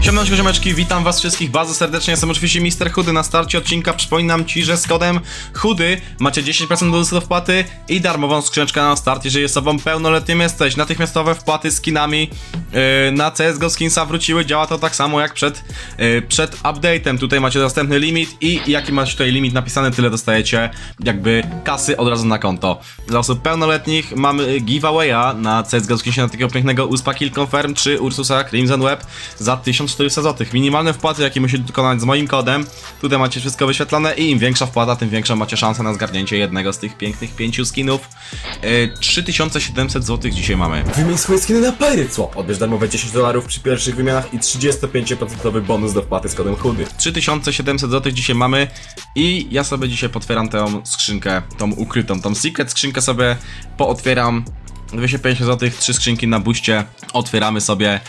Siemaneczko, ziomeczki, witam was wszystkich bardzo serdecznie, jestem oczywiście Mister Chudy. Na starcie odcinka, przypominam ci, że z kodem Chudy macie 10% bonusu do wpłaty i darmową skrzyneczkę na start, jeżeli osobą pełnoletnim jesteś. Natychmiastowe wpłaty skinami yy, na CSGO Skinsa wróciły, działa to tak samo jak przed, yy, przed update'em, tutaj macie dostępny limit i jaki macie tutaj limit napisany, tyle dostajecie jakby kasy od razu na konto. Dla osób pełnoletnich mamy giveawaya na CSGO Skinsie na takiego pięknego USPA Kill Confirm czy Ursusa Crimson Web za 1400 zł. Minimalne wpłaty, jakie musicie dokonać z moim kodem. Tutaj macie wszystko wyświetlone i im większa wpłata, tym większą macie szansę na zgarnięcie jednego z tych pięknych pięciu skinów. Yy, 3700 zł dzisiaj mamy. Wymień swoje skiny na Pirate Swap. Odbierz darmowe 10 dolarów przy pierwszych wymianach i 35% bonus do wpłaty z kodem chudy. 3700 zł dzisiaj mamy i ja sobie dzisiaj potwieram tę skrzynkę, tą ukrytą, tą secret skrzynkę sobie pootwieram. 250 zł, trzy skrzynki na buście otwieramy sobie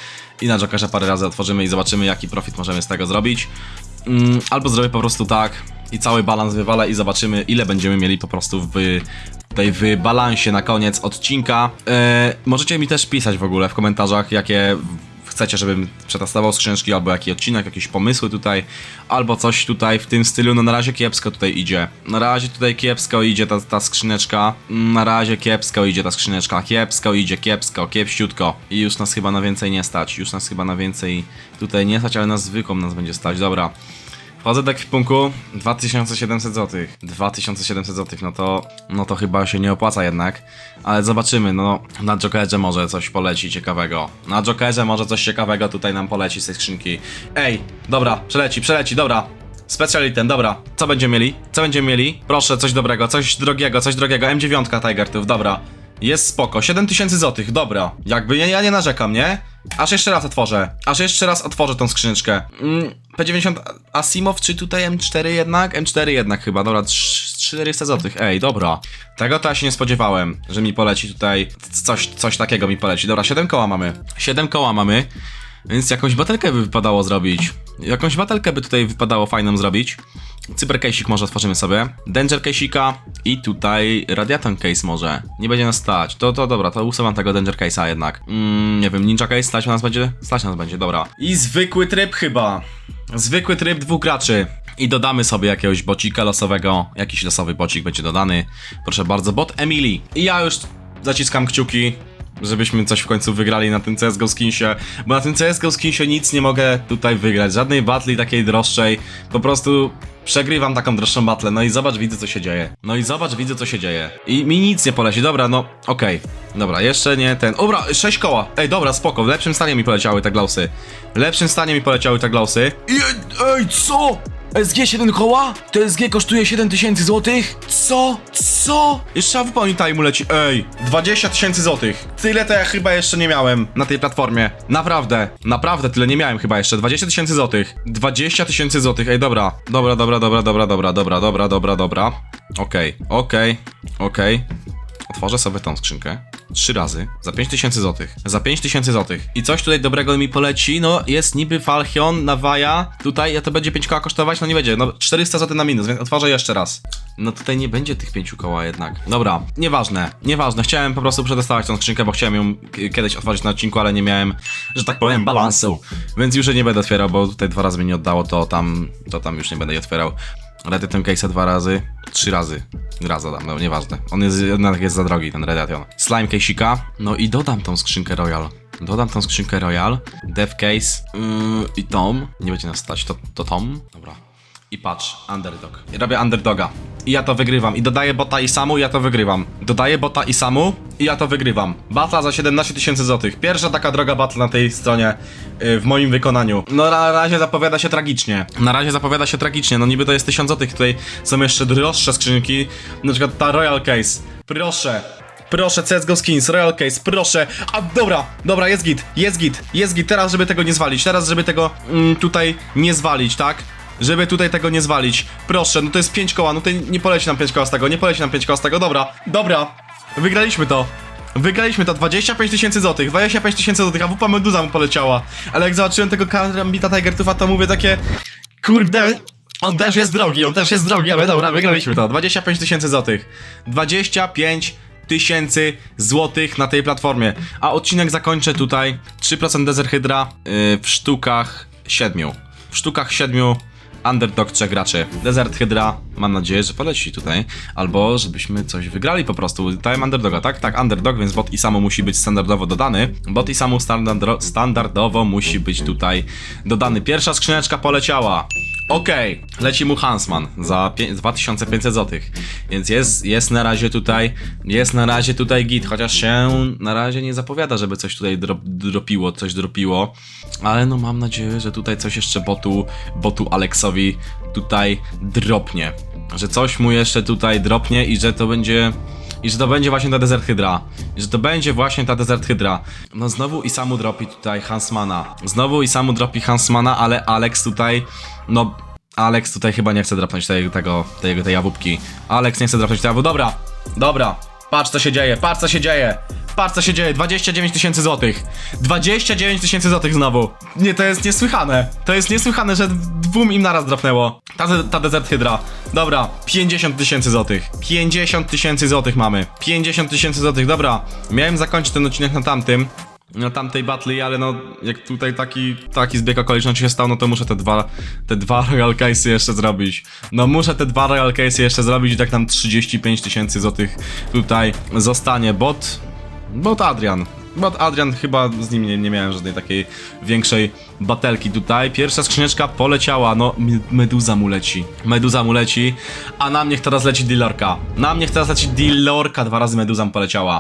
i na Jokerze parę razy otworzymy i zobaczymy jaki profit możemy z tego zrobić. Mm, albo zrobię po prostu tak i cały balans wywalę i zobaczymy ile będziemy mieli po prostu w tutaj w balansie na koniec odcinka. E, możecie mi też pisać w ogóle w komentarzach jakie chcecie, żebym przetestował skrzyneczki, albo jaki odcinek, jakieś pomysły tutaj, albo coś tutaj w tym stylu. No na razie kiepsko tutaj idzie. Na razie tutaj kiepsko idzie ta, ta skrzyneczka. Na razie kiepsko idzie ta skrzyneczka. Kiepsko idzie, kiepsko, kiepściutko. I już nas chyba na więcej nie stać. Już nas chyba na więcej tutaj nie stać, ale na zwykłą nas będzie stać. Dobra. Wchodzę do ekwipunku 2700 zł. 2700 zł, no to no to chyba się nie opłaca jednak. Ale zobaczymy, no na Jokerze może coś poleci ciekawego. Na Jokerze może coś ciekawego tutaj nam poleci z tej skrzynki. Ej, dobra, przeleci, przeleci, dobra. Special dobra. Co będziemy mieli? Co będziemy mieli? Proszę, coś dobrego, coś drogiego, coś drogiego. M9 Tigertów, dobra. Jest spoko, 7000 zł, dobra. Jakby ja, ja nie narzekam, nie? Aż jeszcze raz otworzę. Aż jeszcze raz otworzę tą skrzyneczkę. Mm, P90 Asimov, czy tutaj M4 jednak? M4 jednak chyba, dobra, trz- 400 zł. Ej, dobra. Tego to ja się nie spodziewałem, że mi poleci tutaj coś, coś takiego mi poleci. Dobra, 7 koła mamy. 7 koła mamy, więc jakąś batelkę by wypadało zrobić. Jakąś batelkę by tutaj wypadało fajną zrobić. Cybercase'ik może otworzymy sobie. Danger case'ika i tutaj Radiaton case może. Nie będzie nas stać. To, to dobra, to usuwam tego Danger case'a jednak. Mm, nie wiem, Ninja case stać nas będzie? Stać nas będzie, dobra. I zwykły tryb chyba. Zwykły tryb dwóch graczy. I dodamy sobie jakiegoś bocika losowego. Jakiś losowy bocik będzie dodany. Proszę bardzo, bot Emily. I ja już zaciskam kciuki, żebyśmy coś w końcu wygrali na tym CSGO skinsie, bo na tym CSGO skinsie nic nie mogę tutaj wygrać, żadnej batli takiej droższej, po prostu przegrywam taką droższą batlę, no i zobacz widzę co się dzieje, no i zobacz widzę co się dzieje. I mi nic nie poleci, dobra no okej, dobra jeszcze nie ten, dobra 6 koła, ej dobra spoko, w lepszym stanie mi poleciały te glausy, w lepszym stanie mi poleciały te glausy I, ej co? SG 7 koła? To SG kosztuje 7000 złotych? Co? Co? Jeszcze wypełni time leci. Ej, 20 tysięcy złotych. Tyle to ja chyba jeszcze nie miałem na tej platformie. Naprawdę, naprawdę tyle nie miałem chyba jeszcze. 20 tysięcy złotych. 20 tysięcy złotych. Ej, dobra. Dobra, dobra, dobra, dobra, dobra, dobra, dobra, dobra, dobra. Okej, okej, okej. Otworzę sobie tą skrzynkę. Trzy razy. Za 5000 złotych. Za 5000 złotych. I coś tutaj dobrego mi poleci. No, jest niby Falchion, Nawaja. Tutaj a to będzie 5 koła kosztować? No nie będzie. No, 400 zł na minus, więc otworzę jeszcze raz. No tutaj nie będzie tych 5 koła jednak. Dobra, nieważne. Nieważne. Chciałem po prostu przetestować tą skrzynkę, bo chciałem ją kiedyś otworzyć na odcinku, ale nie miałem, że tak powiem, balansu. Więc już jej nie będę otwierał, bo tutaj dwa razy mi nie oddało, to tam, to tam już nie będę jej otwierał. Radiation Case'a dwa razy, trzy razy. Raz dodam, no nieważne. On jest jednak jest za drogi, ten Radiation. Slime Case'ika, no i dodam tą skrzynkę Royal. Dodam tą skrzynkę Royal, Dev Case yy, i Tom. Nie będzie nas stać, to, to Tom. Dobra. I patrz, underdog. Robię underdoga. I ja to wygrywam. I dodaję bota i samu, i ja to wygrywam. Dodaję bota i samu, i ja to wygrywam. Batla za 17 tysięcy złotych. Pierwsza taka droga batla na tej stronie yy, w moim wykonaniu. No na razie zapowiada się tragicznie. Na razie zapowiada się tragicznie. No niby to jest 1000 złotych. Tutaj są jeszcze droższe skrzynki. Na przykład ta Royal Case. Proszę. Proszę, CSGO Skins, Royal Case, proszę. A dobra, dobra, jest git, jest git, jest git. Teraz, żeby tego nie zwalić, teraz, żeby tego mm, tutaj nie zwalić, tak? Żeby tutaj tego nie zwalić. Proszę, no to jest 5 koła, no to nie poleci nam 5 koła z tego, nie poleci nam 5 koła z tego, dobra, dobra. Wygraliśmy to. Wygraliśmy to 25 tysięcy złotych, 25 tysięcy złotych, a WP Meduza mu poleciała. Ale jak zobaczyłem tego Karambita Tigertufa, to mówię takie... Kurde, on też jest drogi, on też jest drogi, ale dobra, wygraliśmy to. 25 tysięcy złotych. 25 tysięcy złotych na tej platformie. A odcinek zakończę tutaj. 3% Desert Hydra yy, w sztukach siedmiu. W sztukach siedmiu underdog trzech graczy. Desert Hydra, mam nadzieję, że poleci tutaj. Albo żebyśmy coś wygrali po prostu. Dałem underdoga, tak? Tak, underdog, więc bot i samo musi być standardowo dodany. Bot i samo standardowo musi być tutaj dodany. Pierwsza skrzyneczka poleciała. Okej, leci mu Hansman za pię- 2500 zł. Więc jest, jest na razie tutaj, jest na razie tutaj git, chociaż się na razie nie zapowiada, żeby coś tutaj drop, dropiło, coś dropiło. Ale no mam nadzieję, że tutaj coś jeszcze botu, botu Aleksowi tutaj dropnie. Że coś mu jeszcze tutaj dropnie i że to będzie i że to będzie właśnie ta Desert Hydra. I że to będzie właśnie ta Desert Hydra. No znowu i samu dropi tutaj Hansmana. Znowu i samu dropi Hansmana, ale Alex tutaj, no... Alex tutaj chyba nie chce dropnąć tej, tego, tej, tej jawówki. Alex nie chce dropnąć tej jawówki. Dobra, dobra. Patrz co się dzieje, patrz co się dzieje. Patrz co się dzieje, 29 tysięcy złotych. 29 tysięcy złotych znowu. Nie, to jest niesłychane. To jest niesłychane, że dwóm im naraz dropnęło. Ta, ta Desert Hydra. Dobra, 50 tysięcy złotych. 50 tysięcy złotych mamy. 50 tysięcy złotych, dobra. Miałem zakończyć ten odcinek na tamtym. Na tamtej battle, ale no, jak tutaj taki, taki zbieg okoliczności się stał, no to muszę te dwa, te dwa Royal Case'y jeszcze zrobić. No muszę te dwa Royal Case'y jeszcze zrobić i tak nam 35 tysięcy złotych tutaj zostanie. Bot, bot Adrian. Bot Adrian, chyba z nim nie, nie miałem żadnej takiej większej batelki tutaj. Pierwsza skrzyneczka poleciała, no meduza mu leci. Meduza mu leci, a na mnie teraz leci dealerka. Na mnie teraz leci dealerka, dwa razy meduza mu poleciała.